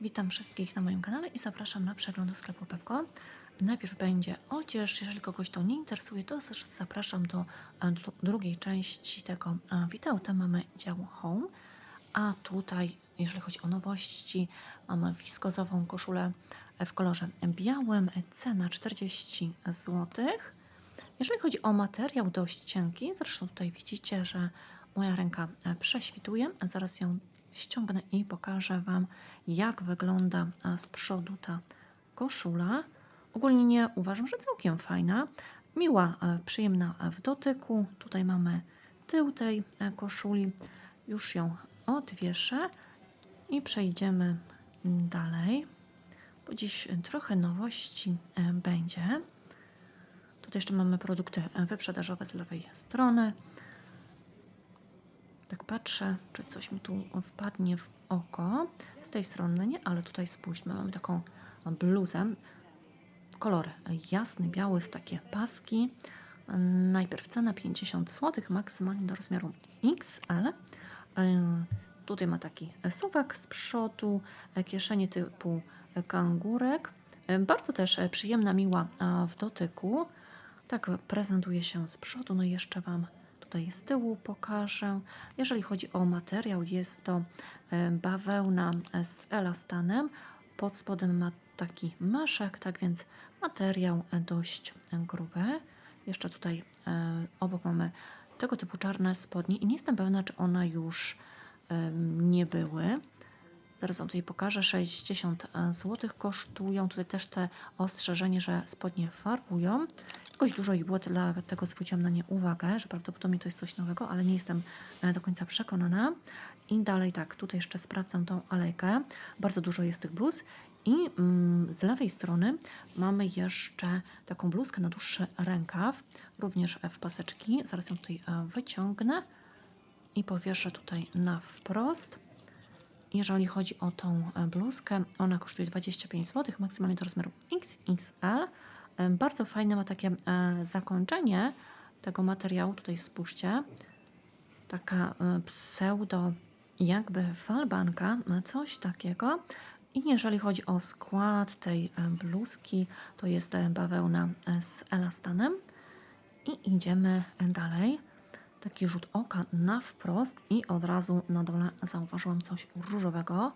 Witam wszystkich na moim kanale i zapraszam na przegląd do sklepu Pepko. Najpierw będzie odzież, jeżeli kogoś to nie interesuje, to zapraszam do e, dru- drugiej części tego e, wideo. Tam mamy dział Home, a tutaj, jeżeli chodzi o nowości, mamy wiskozową koszulę w kolorze białym, cena 40 zł. Jeżeli chodzi o materiał dość cienki, zresztą tutaj widzicie, że moja ręka e, prześwituje. Zaraz ją ściągnę i pokażę Wam, jak wygląda e, z przodu ta koszula. Ogólnie uważam, że całkiem fajna, miła, e, przyjemna w dotyku. Tutaj mamy tył tej e, koszuli. Już ją odwieszę i przejdziemy dalej, bo dziś trochę nowości e, będzie. Tutaj jeszcze mamy produkty e, wyprzedażowe z lewej strony. Tak patrzę, czy coś mi tu wpadnie w oko. Z tej strony nie, ale tutaj spójrzmy, mamy taką bluzę. Kolor jasny, biały, z takie paski. Najpierw cena 50 zł, maksymalnie do rozmiaru XL. E, Tutaj ma taki suwak z przodu, e, kieszenie typu kangurek. E, Bardzo też przyjemna, miła w dotyku. Tak prezentuje się z przodu. No i jeszcze Wam tutaj z tyłu pokażę. Jeżeli chodzi o materiał, jest to e, bawełna e, z elastanem. Pod spodem ma taki maszek, tak więc materiał e, dość gruby. Jeszcze tutaj obok mamy tego typu czarne spodnie i nie jestem pewna, czy one już nie były. Zaraz Wam tutaj pokażę. 60 zł kosztują. Tutaj też te ostrzeżenie, że spodnie farbują. Jakoś dużo ich było, dlatego zwróciłam na nie uwagę, że prawdopodobnie to jest coś nowego, ale nie jestem e, do końca przekonana. I dalej tak, tutaj jeszcze sprawdzam tą alejkę. Bardzo dużo jest tych bluz. I mm, z lewej strony mamy jeszcze taką bluzkę na dłuższy rękaw, również w paseczki. Zaraz ją tutaj e, wyciągnę i powieszę tutaj na wprost. Jeżeli chodzi o tą e, bluzkę, ona kosztuje 25 zł, maksymalnie do rozmiaru XXL. E, Bardzo fajne ma takie e, zakończenie tego materiału. Tutaj spójrzcie. Taka e, pseudo jakby falbanka, coś takiego. I jeżeli chodzi o skład tej bluzki, to jest bawełna z elastanem. I idziemy dalej. Taki rzut oka na wprost i od razu na dole zauważyłam coś różowego.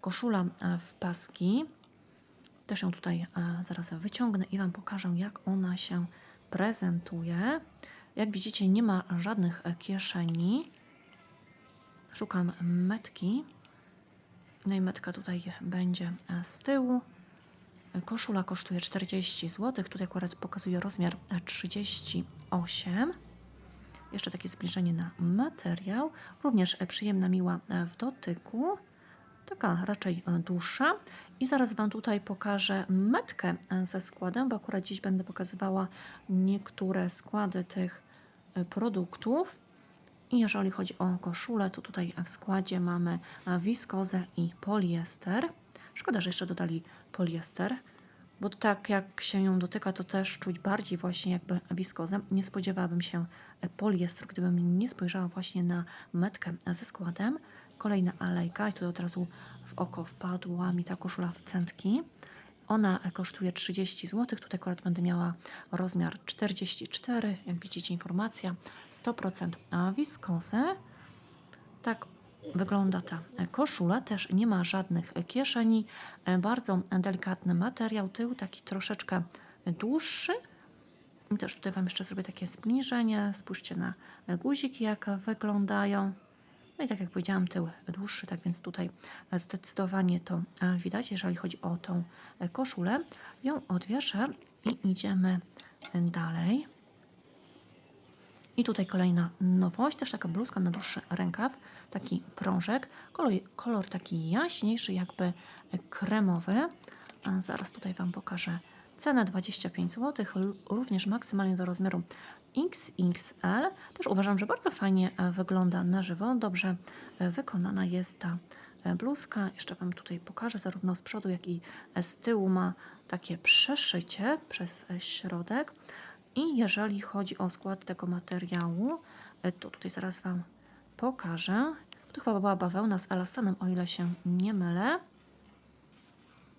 Koszula w paski. Też ją tutaj e, zaraz wyciągnę i Wam pokażę, jak ona się prezentuje. Jak widzicie, nie ma żadnych e, kieszeni. Szukam metki. No i metka tutaj będzie e, z tyłu. Koszula kosztuje 40 zł. Tutaj akurat pokazuje rozmiar e, 38. Jeszcze takie zbliżenie na materiał. Również przyjemna, miła w dotyku. Taka raczej e, dłuższa. I zaraz Wam tutaj pokażę metkę e, ze składem, bo akurat dziś będę pokazywała niektóre składy tych e, produktów. I jeżeli chodzi o koszulę, to tutaj w składzie mamy wiskozę i poliester. Szkoda, że jeszcze dodali poliester, bo tak jak się ją dotyka, to też czuć bardziej właśnie jakby wiskozę. Nie spodziewałabym się poliestru, gdybym nie spojrzała właśnie na metkę ze składem. Kolejna alejka i tu od razu w oko wpadła mi ta koszula w centki. Ona kosztuje 30 zł. Tutaj akurat będę miała rozmiar 44. Jak widzicie, informacja 100% wiskozy. Tak wygląda ta koszula. Też nie ma żadnych kieszeni. Bardzo delikatny materiał. Tył taki troszeczkę dłuższy. I też tutaj Wam jeszcze zrobię takie zbliżenie. Spójrzcie na guziki, jak wyglądają. No i tak jak powiedziałam, tył dłuższy, tak więc tutaj zdecydowanie to e, widać, jeżeli chodzi o tą e, koszulę. Ją odwieszę i idziemy dalej. I tutaj kolejna nowość, też taka bluzka na dłuższy rękaw, taki prążek, kolor, kolor taki jaśniejszy, jakby e, kremowy. Zaraz tutaj Wam pokażę cenę 25 zł, również maksymalnie do rozmiaru XXL. Też uważam, że bardzo fajnie e, wygląda na żywo, dobrze e, wykonana jest ta e, bluzka. Jeszcze Wam tutaj pokażę, zarówno z przodu, jak i z tyłu ma takie przeszycie przez środek. I jeżeli chodzi o skład tego materiału, to tutaj zaraz Wam pokażę. To chyba była bawełna z elastanem, o ile się nie mylę.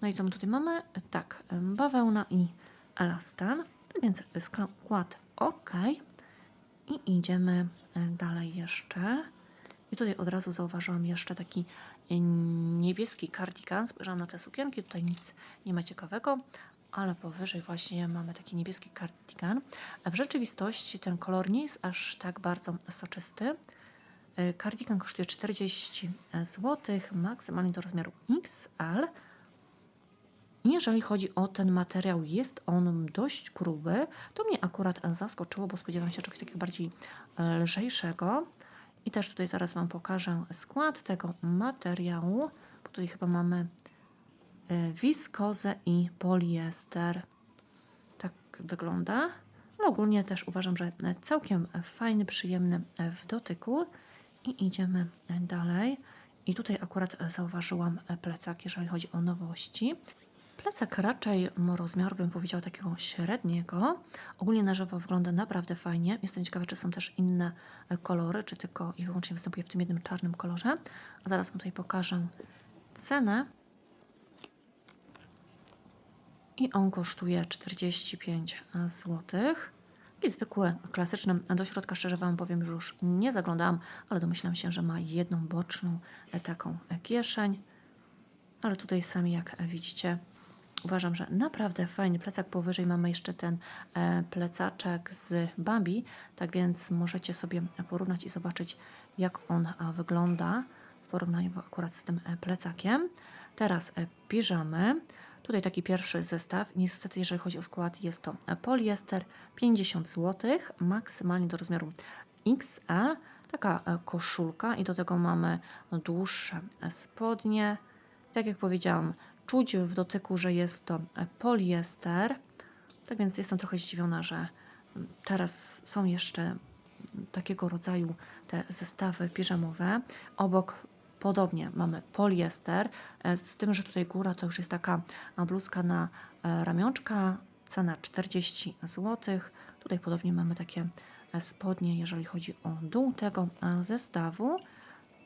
No i co my tutaj mamy? Tak, bawełna i elastan. Tak więc skład ok. I idziemy e, dalej jeszcze. I tutaj od razu zauważyłam jeszcze taki e, niebieski kardigan. Spojrzałam na te sukienki, tutaj nic nie ma ciekawego, ale powyżej właśnie mamy taki niebieski kardigan. W rzeczywistości ten kolor nie jest aż tak bardzo soczysty. E, Kardigan kosztuje 40 zł, maksymalnie do rozmiaru XL. Jeżeli chodzi o ten materiał, jest on dość gruby. To mnie akurat zaskoczyło, bo spodziewałam się czegoś takiego bardziej e, lżejszego. I też tutaj zaraz Wam pokażę skład tego materiału. Bo tutaj chyba mamy e, wiskozę i poliester. Tak wygląda. Ale ogólnie też uważam, że całkiem fajny, przyjemny w dotyku. I idziemy dalej. I tutaj akurat zauważyłam plecak, jeżeli chodzi o nowości. Plecak raczej rozmiaru, bym powiedziała, takiego średniego. Ogólnie na żywo wygląda naprawdę fajnie. Jestem ciekawa, czy są też inne e, kolory, czy tylko i wyłącznie występuje w tym jednym czarnym kolorze. Zaraz Wam tutaj pokażę cenę. I on kosztuje 45 zł. Taki zwykły, klasyczny. Do środka szczerze Wam powiem, że już nie zaglądałam, ale domyślam się, że ma jedną boczną e, taką e, kieszeń. Ale tutaj sami jak widzicie uważam, że naprawdę fajny plecak. Powyżej mamy jeszcze ten e, plecaczek z Bambi, tak więc możecie sobie porównać i zobaczyć jak on e, wygląda w porównaniu akurat z tym e, plecakiem. Teraz piżamy. Tutaj taki pierwszy zestaw. Niestety, jeżeli chodzi o skład, jest to poliester 50 zł, maksymalnie do rozmiaru XL. Taka koszulka i do tego mamy dłuższe spodnie. Tak jak powiedziałam, czuć w dotyku, że jest to poliester. Tak więc jestem trochę zdziwiona, że teraz są jeszcze takiego rodzaju te zestawy piżamowe. Obok podobnie mamy poliester, e, z tym, że tutaj góra to już jest taka bluzka na e, ramionczka, cena 40 zł. Tutaj podobnie mamy takie e, spodnie, jeżeli chodzi o dół tego zestawu.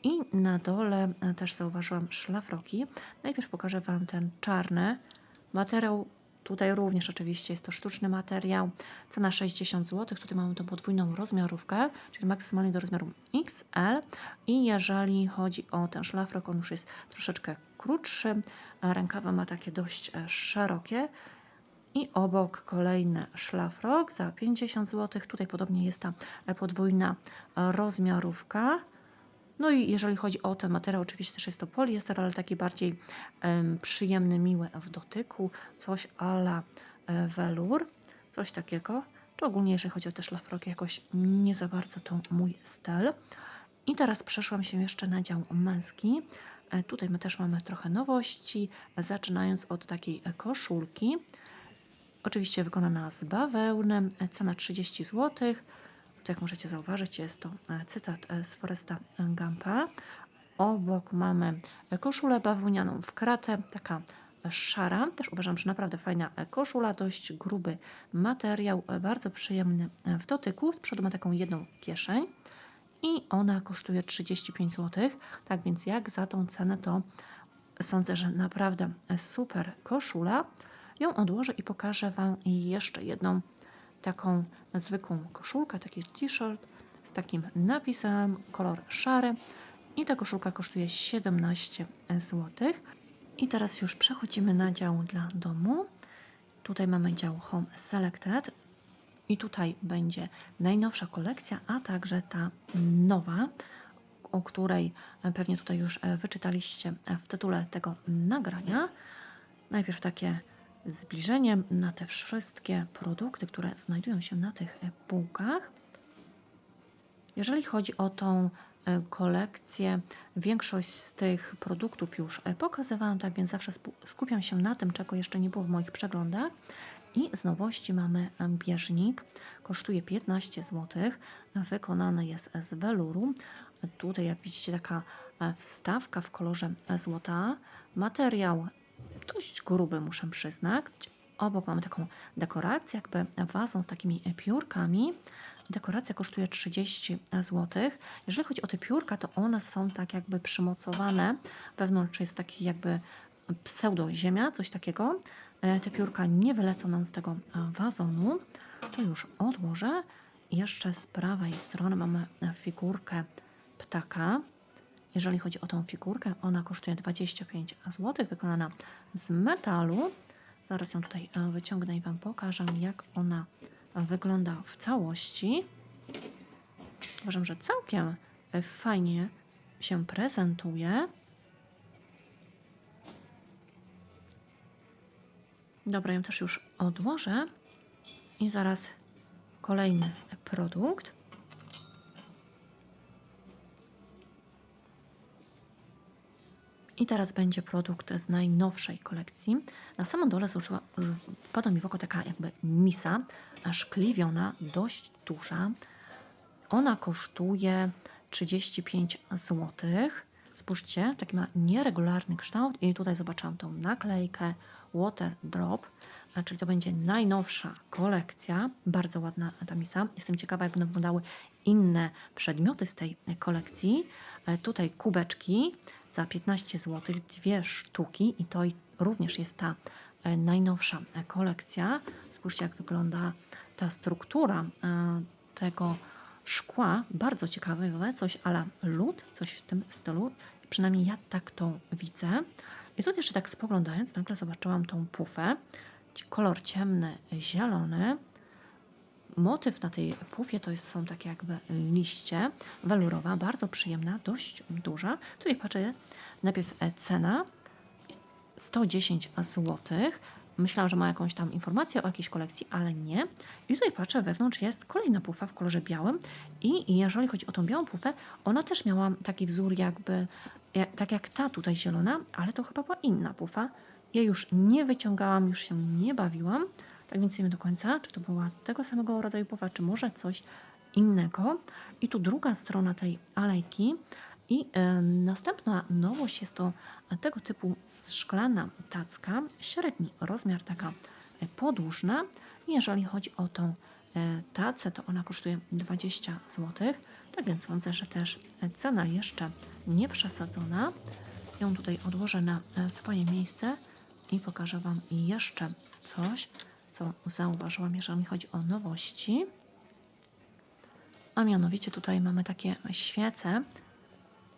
I na dole e, też zauważyłam szlafroki. Najpierw pokażę Wam ten czarny materiał. Tutaj również oczywiście jest to sztuczny materiał. Cena 60 zł. Tutaj mamy tą podwójną rozmiarówkę, czyli maksymalnie do rozmiaru XL. I jeżeli chodzi o ten szlafrok, on już jest troszeczkę krótszy. Rękawa ma takie dość e, szerokie. I obok kolejny szlafrok za 50 zł. Tutaj podobnie jest ta e, podwójna rozmiarówka. No i jeżeli chodzi o ten materiał, oczywiście też jest to poliester, ale taki bardziej em, przyjemny, miły w dotyku, coś ala e, welur, coś takiego. Czy ogólnie jeżeli chodzi o te szlafroki, jakoś nie za bardzo to mój styl. I teraz przeszłam się jeszcze na dział męski. E, Tutaj my też mamy trochę nowości, zaczynając od takiej e, koszulki. Oczywiście wykonana z bawełny, cena 30 zł. Tu jak możecie zauważyć, jest to e, cytat e, z Foresta Gampa. Obok mamy e, koszulę bawełnianą w kratę, taka szara. Też uważam, że naprawdę fajna koszula, dość gruby materiał, bardzo przyjemny w dotyku. Z przodu ma taką jedną kieszeń i ona kosztuje 35 zł. Tak więc jak za tą cenę to sądzę, że naprawdę super koszula. Ją odłożę i pokażę Wam jeszcze jedną taką zwykłą koszulkę, taki t-shirt z takim napisem, kolor szary i ta koszulka kosztuje 17 zł. I teraz już przechodzimy na dział dla domu. Tutaj mamy dział Home Selected i tutaj będzie najnowsza kolekcja, a także ta nowa, o której pewnie tutaj już e, wyczytaliście w tytule tego nagrania. Najpierw takie zbliżenie na te wszystkie produkty, które znajdują się na tych e, półkach. Jeżeli chodzi o tą e, kolekcję, większość z tych produktów już e, pokazywałam, tak więc zawsze skupiam się na tym, czego jeszcze nie było w moich przeglądach. I z nowości mamy bieżnik, kosztuje 15 zł, wykonany jest z weluru. Tutaj, jak widzicie, taka wstawka w kolorze złota. Materiał dość gruby, muszę przyznać. Obok mamy taką dekorację, jakby wazon z takimi piórkami. Dekoracja kosztuje 30 zł. Jeżeli chodzi o te piórka, to one są tak jakby przymocowane. Wewnątrz jest taki jakby pseudoziemia, coś takiego. E, Te piórka nie wylecą nam z tego e, wazonu. To już odłożę. Jeszcze z prawej strony mamy e, figurkę ptaka. Jeżeli chodzi o tą figurkę, ona kosztuje 25 zł, wykonana z metalu. Zaraz ją tutaj e, wyciągnę i Wam pokażę, jak ona wygląda w całości. Uważam, że całkiem e, fajnie się prezentuje. Dobra, ją też już odłożę. I zaraz kolejny produkt. I teraz będzie produkt z najnowszej kolekcji. Na samym dole zobaczyła, y, wpadła mi w oko taka jakby misa, szkliwiona, dość duża. Ona kosztuje 35 zł. Spójrzcie, taki ma nieregularny kształt i tutaj zobaczyłam tą naklejkę Water Drop, czyli to będzie najnowsza kolekcja. Bardzo ładna ta misa. Jestem ciekawa, jak będą wyglądały inne przedmioty z tej kolekcji. E, Tutaj kubeczki za 15 zł, dwie sztuki i to również jest ta e, najnowsza e, kolekcja. Spójrzcie, jak wygląda ta struktura tego szkła. Bardzo ciekawe, coś ala lód, coś w tym stylu. Przynajmniej ja tak to widzę. I tutaj jeszcze tak spoglądając, nagle zobaczyłam tą pufę. Kolor ciemny, zielony. Motyw na tej pufie to jest, są takie jakby liście, welurowa, bardzo przyjemna, dość duża. Tutaj patrzę, najpierw e, cena 110 zł. Myślałam, że ma jakąś tam informację o jakiejś kolekcji, ale nie. I tutaj patrzę, wewnątrz jest kolejna pufa w kolorze białym. I jeżeli chodzi o tą białą pufę, ona też miała taki wzór jakby, ja- tak jak ta tutaj zielona, ale to chyba była inna pufa. Ja już nie wyciągałam, już się nie bawiłam. Tak więc nie wiem do końca, czy to była tego samego rodzaju pufa, czy może coś innego. I tu druga strona tej alejki. I e, następna nowość jest to tego typu szklana tacka, średni rozmiar, taka e, podłużna. Jeżeli chodzi o tą e, tacę, to ona kosztuje 20 zł. Tak więc sądzę, że też cena jeszcze nie przesadzona. Ją tutaj odłożę na swoje miejsce i pokażę Wam jeszcze coś, co zauważyłam, jeżeli chodzi o nowości. A mianowicie tutaj mamy takie świece,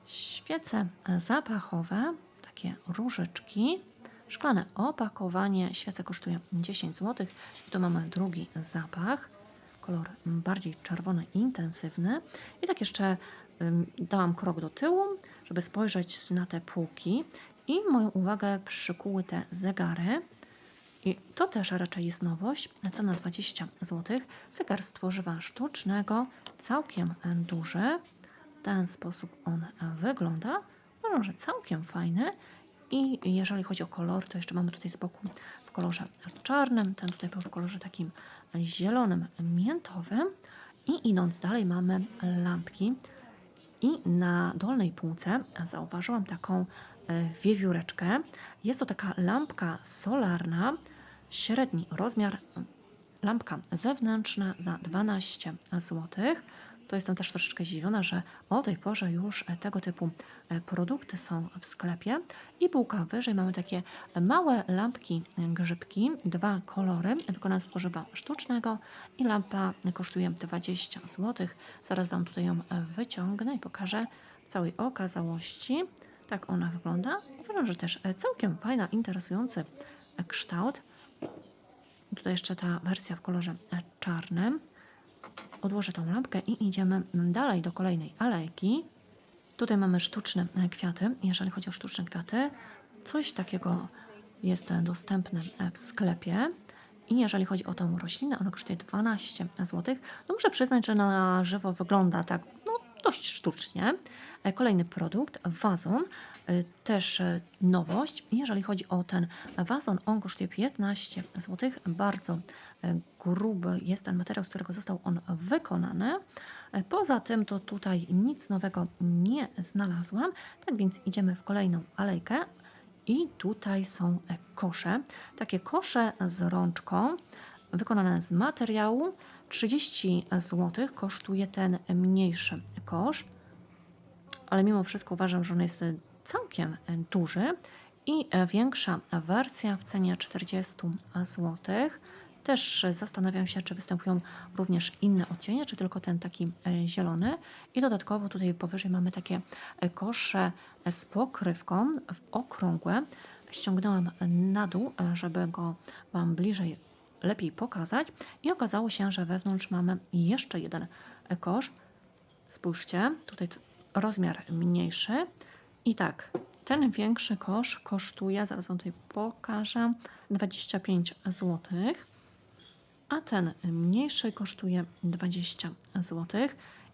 świece zapachowe, takie różyczki, szklane opakowanie. Świece kosztuje 10 zł. I tu mamy drugi zapach, kolor bardziej czerwony, intensywny. I tak jeszcze dałam krok do tyłu, żeby spojrzeć na te półki. I moją uwagę przykuły te zegary. I to też raczej jest nowość. Cena 20 zł. Zegar z tworzywa sztucznego, całkiem duży. W ten sposób on wygląda. Uważam, że całkiem fajny. I jeżeli chodzi o kolor, to jeszcze mamy tutaj z boku w kolorze czarnym, ten tutaj był w kolorze takim zielonym, miętowym. I idąc dalej mamy lampki. I na dolnej półce zauważyłam taką e, wiewióreczkę. Jest to taka lampka solarna, średni rozmiar, e, lampka zewnętrzna za 12 zł. To jestem też troszeczkę zdziwiona, że o tej porze już e, tego typu e, produkty są w sklepie. I półka wyżej mamy takie małe lampki e, grzybki, dwa kolory, wykonane z tworzywa sztucznego i lampa kosztuje 20 zł. Zaraz Wam tutaj ją e, wyciągnę i pokażę w całej okazałości. Tak ona wygląda. Uważam, że też e, całkiem fajna, interesujący e, kształt. Tutaj jeszcze ta wersja w kolorze e, czarnym. Odłożę tą lampkę i idziemy dalej do kolejnej alejki. Tutaj mamy sztuczne kwiaty. Jeżeli chodzi o sztuczne kwiaty, coś takiego jest dostępne w sklepie. I jeżeli chodzi o tą roślinę, ona kosztuje 12 zł. No muszę przyznać, że na żywo wygląda tak dość sztucznie. E, Kolejny produkt, wazon, e, też e, nowość. Jeżeli chodzi o ten wazon, on kosztuje 15 zł. Bardzo gruby jest ten materiał, z którego został on wykonany. Poza tym to tutaj nic nowego nie znalazłam, tak więc idziemy w kolejną alejkę. I tutaj są kosze. Takie kosze z rączką, wykonane z materiału. 30 zł kosztuje ten mniejszy kosz, ale mimo wszystko uważam, że on jest całkiem duży. I większa wersja w cenie 40 zł. Też zastanawiam się, czy występują również inne odcienie, czy tylko ten taki zielony. I dodatkowo tutaj powyżej mamy takie kosze z pokrywką okrągłe. Ściągnąłem na dół, żeby go Wam bliżej lepiej pokazać. I okazało się, że wewnątrz mamy jeszcze jeden kosz. Spójrzcie, tutaj rozmiar mniejszy. I tak, ten większy kosz kosztuje, zaraz Wam tutaj pokażę, 25 zł, a ten mniejszy kosztuje 20 zł.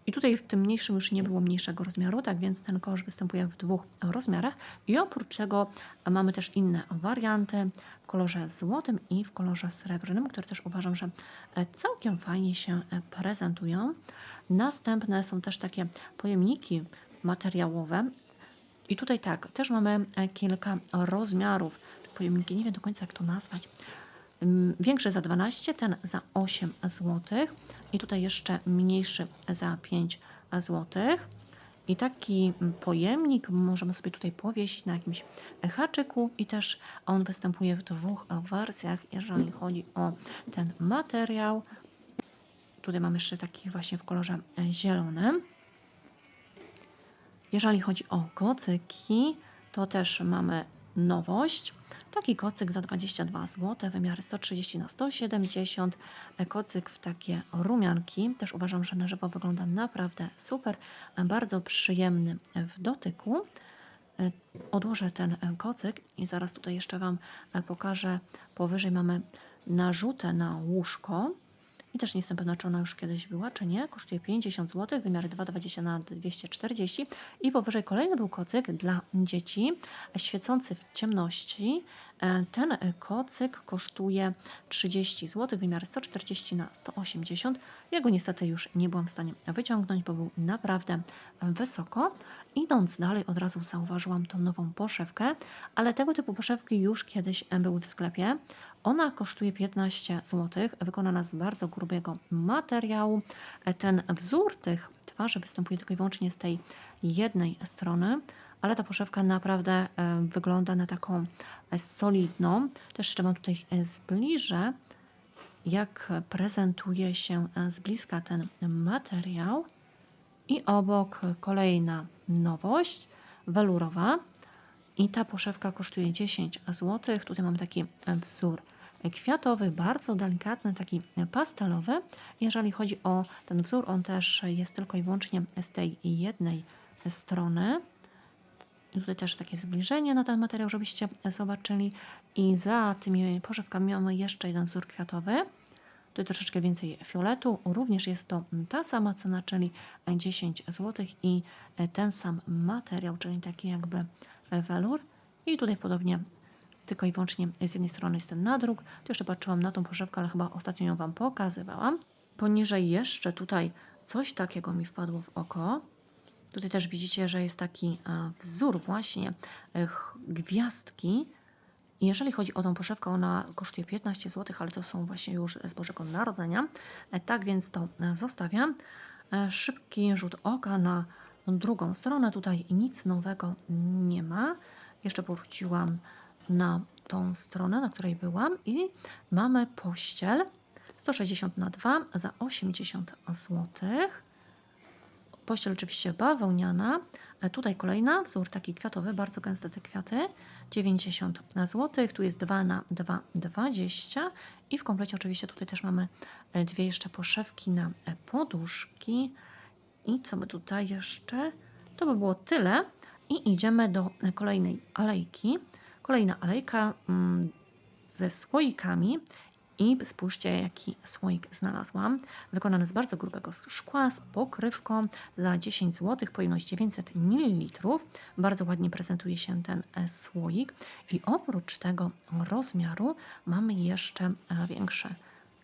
I tutaj w tym mniejszym już nie było mniejszego rozmiaru, tak więc ten kosz występuje w dwóch rozmiarach. I oprócz tego mamy też inne warianty w kolorze złotym i w kolorze srebrnym, które też uważam, że e, całkiem fajnie się e, prezentują. Następne są też takie pojemniki materiałowe, i tutaj tak, też mamy e, kilka rozmiarów. Pojemniki, nie wiem do końca jak to nazwać. Większy za 12, ten za 8 zł. I tutaj jeszcze mniejszy za 5 zł. I taki pojemnik możemy sobie tutaj powiesić na jakimś haczyku i też on występuje w dwóch wersjach, jeżeli chodzi o ten materiał. Tutaj mamy jeszcze taki właśnie w kolorze zielonym. Jeżeli chodzi o kocyki, to też mamy nowość. Taki kocyk za 22 zł, wymiary 130 na 170. E, Kocyk w takie rumianki. Też uważam, że na żywo wygląda naprawdę super. e, Bardzo przyjemny w dotyku. E, Odłożę ten e, kocyk i zaraz tutaj jeszcze Wam e, pokażę. Powyżej mamy narzutę na łóżko. I też nie jestem pewna, czy ona już kiedyś była, czy nie. Kosztuje 50 zł, wymiary 2,20 na 240. I powyżej kolejny był kocyk dla dzieci, e, świecący w ciemności. E, Ten e, kocyk kosztuje 30 zł, wymiary 140 na 180. Ja go niestety już nie byłam w stanie wyciągnąć, bo był naprawdę wysoko. Idąc dalej, od razu zauważyłam tą nową poszewkę, ale tego typu poszewki już kiedyś e, były w sklepie. Ona kosztuje 15 zł, wykonana z bardzo grubego materiału. E, Ten wzór tych twarzy występuje tylko i wyłącznie z tej jednej strony, ale ta poszewka naprawdę e, wygląda na taką solidną. Też jeszcze Wam tutaj zbliżę, jak prezentuje się z bliska ten materiał. I obok kolejna nowość, welurowa. I ta poszewka kosztuje 10 zł. Tutaj mamy taki wzór kwiatowy, bardzo delikatny, taki pastelowy. Jeżeli chodzi o ten wzór, on też jest tylko i wyłącznie z tej jednej strony. Tutaj też takie zbliżenie na ten materiał, żebyście zobaczyli. I za tymi poszewkami mamy jeszcze jeden wzór kwiatowy. Tutaj troszeczkę więcej fioletu. Również jest to ta sama cena, czyli 10 zł i ten sam materiał, czyli taki jakby welur. I tutaj podobnie tylko i wyłącznie z jednej strony jest ten nadruk. Tu jeszcze patrzyłam na tą poszewkę, ale chyba ostatnio ją Wam pokazywałam. Poniżej jeszcze tutaj coś takiego mi wpadło w oko. Tutaj też widzicie, że jest taki e, wzór właśnie e, gwiazdki. Jeżeli chodzi o tą poszewkę, ona kosztuje 15 zł, ale to są właśnie już z Bożego Narodzenia. E, Tak więc to e, zostawiam. E, Szybki rzut oka na drugą stronę. Tutaj nic nowego nie ma. Jeszcze powróciłam na tą stronę, na której byłam i mamy pościel 160 na 2 za 80 zł. Pościel oczywiście bawełniana. E, Tutaj kolejna, wzór taki kwiatowy, bardzo gęste te kwiaty. 90 zł. Tu jest 2 na 2, 20. I w komplecie oczywiście tutaj też mamy e, dwie jeszcze poszewki na e, poduszki. I co my tutaj jeszcze? To by było tyle. I idziemy do kolejnej alejki. Kolejna alejka mm, ze słoikami. I spójrzcie, jaki słoik znalazłam. Wykonany z bardzo grubego szkła, z pokrywką za 10 zł, pojemność 900 ml. Bardzo ładnie prezentuje się ten e, słoik. I oprócz tego rozmiaru mamy jeszcze e, większy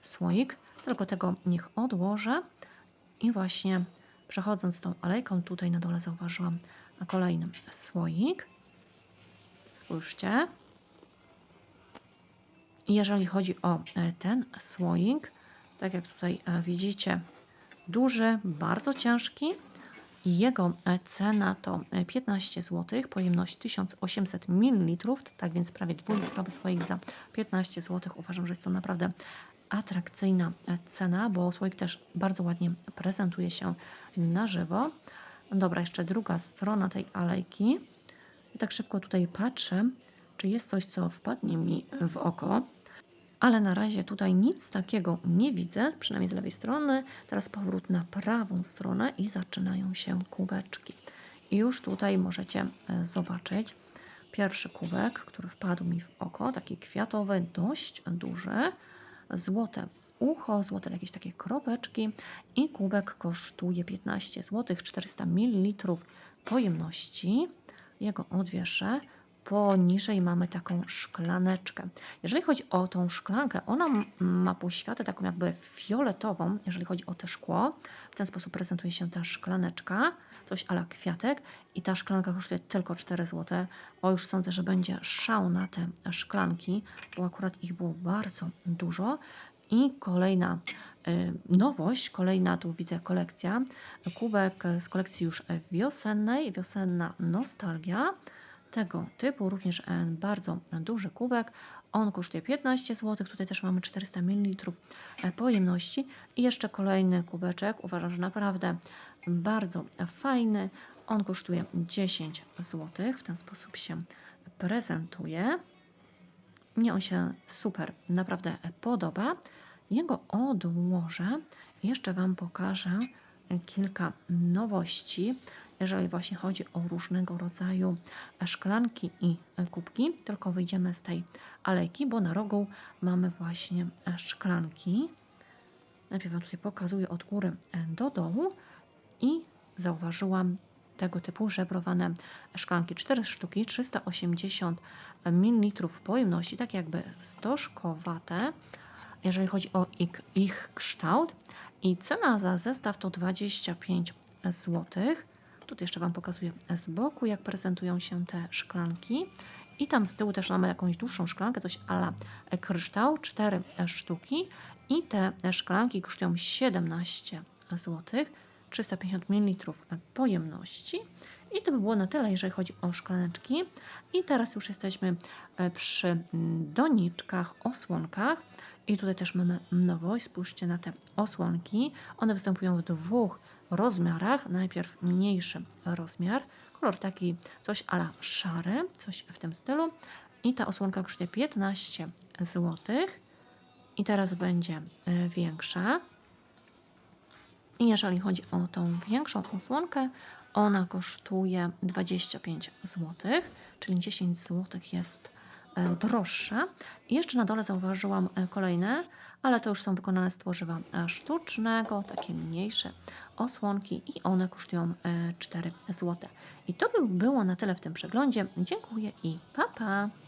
słoik. Tylko tego niech odłożę. I właśnie przechodząc tą alejką, tutaj na dole zauważyłam kolejny słoik. Spójrzcie. Jeżeli chodzi o e, ten słoik, tak jak tutaj e, widzicie, duży, bardzo ciężki. Jego e, cena to e, 15 zł, pojemność 1800 ml, tak więc prawie 2-litrowy słoik za 15 zł. Uważam, że jest to naprawdę atrakcyjna cena, bo słoik też bardzo ładnie prezentuje się na żywo. Dobra, jeszcze druga strona tej alejki. I tak szybko tutaj patrzę, czy jest coś, co wpadnie mi w oko. Ale na razie tutaj nic takiego nie widzę, przynajmniej z lewej strony. Teraz powrót na prawą stronę i zaczynają się kubeczki. I już tutaj możecie e, zobaczyć pierwszy kubek, który wpadł mi w oko, taki kwiatowy, dość duży, złote ucho, złote jakieś takie kropeczki i kubek kosztuje 15 zł, 400 ml pojemności. Jego odwieszę. Poniżej mamy taką szklaneczkę. Jeżeli chodzi o tą szklankę, ona ma poświatę taką jakby fioletową, jeżeli chodzi o te szkło. W ten sposób prezentuje się ta szklaneczka, coś ala kwiatek i ta szklanka kosztuje tylko 4 zł. O, już sądzę, że będzie szał na te szklanki, bo akurat ich było bardzo dużo. I kolejna y, nowość, kolejna tu widzę kolekcja, kubek z kolekcji już wiosennej, wiosenna nostalgia tego typu, również e, bardzo duży kubek. On kosztuje 15 zł. Tutaj też mamy 400 ml pojemności. I jeszcze kolejny kubeczek. Uważam, że naprawdę bardzo fajny. On kosztuje 10 zł. W ten sposób się prezentuje. Mnie on się super naprawdę podoba. Jego odłożę. Jeszcze Wam pokażę kilka nowości, jeżeli właśnie chodzi o różnego rodzaju szklanki i kubki. Tylko wyjdziemy z tej alejki, bo na rogu mamy właśnie szklanki. Najpierw Wam tutaj pokazuję od góry do dołu i zauważyłam tego typu żebrowane szklanki. 4 sztuki, 380 ml pojemności, tak jakby stożkowate, jeżeli chodzi o ich, ich kształt. I cena za zestaw to 25 zł. Tutaj jeszcze Wam pokazuję z boku, jak prezentują się te szklanki. I tam z tyłu też mamy jakąś dłuższą szklankę, coś ala kryształ, 4 sztuki. I te szklanki kosztują 17 zł, 350 ml pojemności. I to by było na tyle, jeżeli chodzi o szklaneczki. I teraz już jesteśmy e, przy doniczkach, osłonkach. I tutaj też mamy nowość. Spójrzcie na te osłonki. One występują w dwóch rozmiarach. Najpierw mniejszy rozmiar, kolor taki coś ala szary, coś w tym stylu. I ta osłonka kosztuje 15 zł. I teraz będzie e, większa. I jeżeli chodzi o tą większą osłonkę, ona kosztuje 25 zł, czyli 10 zł jest e, droższa. I jeszcze na dole zauważyłam e, kolejne, ale to już są wykonane z tworzywa e, sztucznego, takie mniejsze osłonki i one kosztują 4 zł. I to by było na tyle w tym przeglądzie. Dziękuję i pa pa!